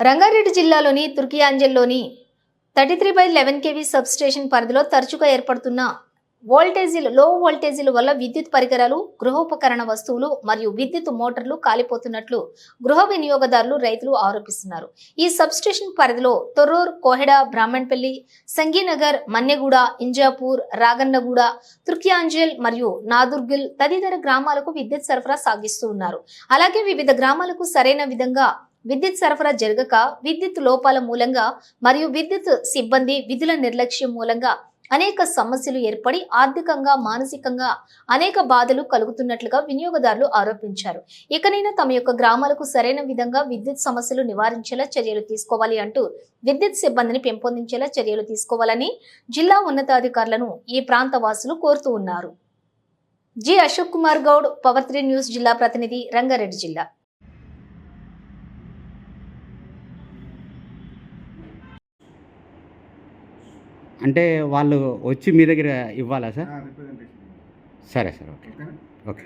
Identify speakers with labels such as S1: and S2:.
S1: రంగారెడ్డి జిల్లాలోని తుర్కియాంజల్లోని thirty three by eleven KV sub station పరిధిలో తరచుగా ఏర్పడుతున్న వోల్టేజీలు లో వోల్టేజీల వల్ల విద్యుత్ పరికరాలు గృహోపకరణ వస్తువులు మరియు విద్యుత్ మోటార్లు కాలిపోతున్నట్లు గృహ వినియోగదారులు రైతులు ఆరోపిస్తున్నారు. ఈ సబ్ స్టేషన్ పరిధిలో తొర్రూర్ కోహెడ బ్రాహ్మణపల్లి సంగీనగర్ మన్నెగూడ ఇంజాపూర్ రాగన్నగూడ తుర్కియాంజల్ మరియు నాదుర్గిల్ తదితర గ్రామాలకు విద్యుత్ సరఫరా సాగిస్తూ ఉన్నారు. అలాగే వివిధ గ్రామాలకు సరైన విధంగా విద్యుత్ సరఫరా జరగక విద్యుత్ లోపాల మూలంగా మరియు విద్యుత్ సిబ్బంది విధుల నిర్లక్ష్యం మూలంగా అనేక సమస్యలు ఏర్పడి ఆర్థికంగా మానసికంగా అనేక బాధలు కలుగుతున్నట్లుగా వినియోగదారులు ఆరోపించారు. ఇకనైనా తమ యొక్క గ్రామాలకు సరైన విధంగా విద్యుత్ సమస్యలు నివారించేలా చర్యలు తీసుకోవాలి అంటూ విద్యుత్ సిబ్బందిని పెంపొందించేలా చర్యలు తీసుకోవాలని జిల్లా ఉన్నతాధికారులను ఈ ప్రాంత వాసులు కోరుతూ ఉన్నారు. G. Ashok Kumar Goud power three news జిల్లా ప్రతినిధి రంగారెడ్డి జిల్లా.
S2: అంటే వాళ్ళు వచ్చి మీ దగ్గర ఇవ్వాలా సార్? సరే సార్ ఓకే. ఓకే.